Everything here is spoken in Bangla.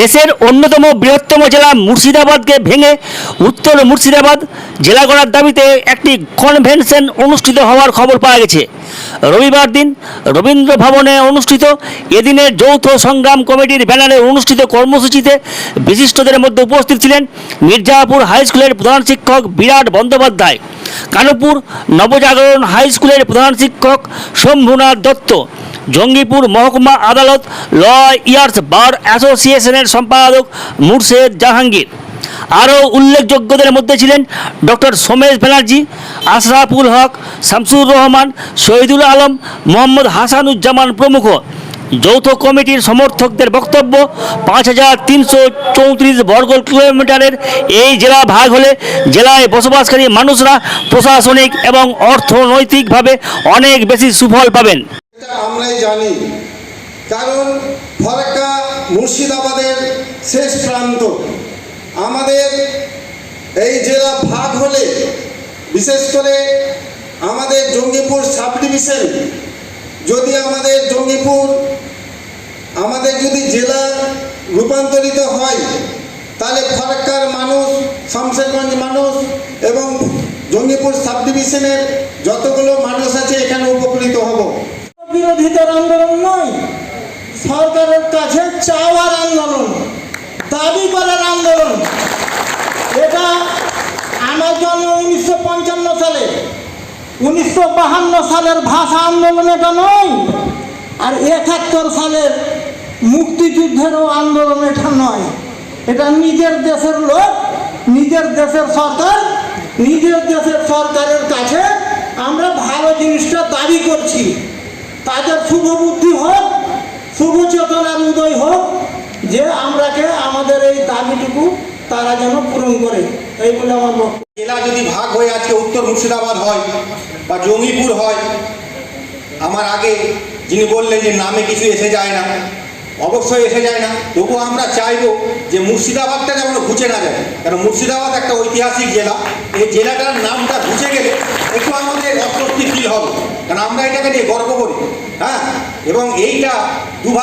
দেশের অন্যতম বৃহত্তম জেলা মুর্শিদাবাদকে ভেঙে উত্তর মুর্শিদাবাদ জেলা করার দাবিতে একটি কনভেনশন অনুষ্ঠিত হওয়ার খবর পাওয়া গেছে। রবিবার দিন রবীন্দ্র ভবনে অনুষ্ঠিত এদিনের যৌথ সংগ্রাম কমিটির ব্যানারে অনুষ্ঠিত কর্মসূচিতে বিশিষ্টদের মধ্যে উপস্থিত ছিলেন মির্জাপুর হাই স্কুলের প্রধান শিক্ষক বিরাট বন্দ্যোপাধ্যায়। কানুপুর নবজাগরণ হাই স্কুলের প্রধান শিক্ষক শম্ভুনাথ দত্ত, জঙ্গিপুর মহকুমা আদালত ল ইয়ার্স বার অ্যাসোসিয়েশনের সম্পাদক মুর্শেদ জাহাঙ্গীর। আরও উল্লেখযোগ্যদের মধ্যে ছিলেন ডক্টর সোমেশ ব্যানার্জি, আশরাফুল হক, শামসুর রহমান, শহীদুল আলম, মোহাম্মদ হাসানুজ্জামান প্রমুখ। যৌথ কমিটির সমর্থকদের বক্তব্য, পাঁচ হাজার তিনশো চৌত্রিশ বর্গ কিলোমিটারের এই জেলা ভাগ হলে জেলায় বসবাসকারী মানুষরা প্রশাসনিক এবং অর্থনৈতিকভাবে অনেক বেশি সুফল পাবেন। আমরাই জানি, কারণ ফরাক্কা মুর্শিদাবাদের শেষ প্রান্ত। আমাদের এই জেলা ভাগ হলে, বিশেষ করে আমাদের জঙ্গিপুর সাব ডিভিশন যদি আমাদের জঙ্গিপুর, আমাদের যদি জেলা রূপান্তরিত হয়, তাহলে ফরাক্কার মানুষ, শামশেরগঞ্জ মানুষ এবং জঙ্গিপুর সাব ডিভিশনের যতগুলো মানুষ আছে এখানে উপকৃত হব। বিরোধিতার আন্দোলন নয়, সরকারের কাছে চাওয়ার আন্দোলন, দাবি করার আন্দোলন এটা আমার জন্ম উনিশশো পঞ্চান্ন সালে উনিশশো সালের ভাষা আন্দোলন এটা নয়, আর একাত্তর সালের মুক্তিযুদ্ধেরও আন্দোলন এটা নয়। এটা নিজের দেশের লোক, নিজের দেশের সরকার, নিজের দেশের সরকারের কাছে আমরা ভালো জিনিসটা দাবি করছি। তাদের শুভ বুদ্ধি হোক শুভ চেতনার উদয় হোক, যে আমরাকে আমাদের এই দাবিটুকু তারা যেন পূরণ করে। এই বলে আমার জেলা যদি ভাগ হয়ে আজকে উত্তর মুর্শিদাবাদ হয় বা জঙ্গিপুর হয়, আমার আগে যিনি বললেন যে নামে কিছু এসে যায় না, অবশ্যই এসে যায় না। তবুও আমরা চাইব যে মুর্শিদাবাদটা যেন ঘুচে না যায়। কারণ মুর্শিদাবাদ একটা ঐতিহাসিক জেলা। এই জেলাটার নামটা ঘুচে গেলে একটু আমাদের অস্বস্তি ফিল হবে। কারণ আমরা এটাকে নিয়ে গর্ব করি। হ্যাঁ? এবং এইটা দুভাগ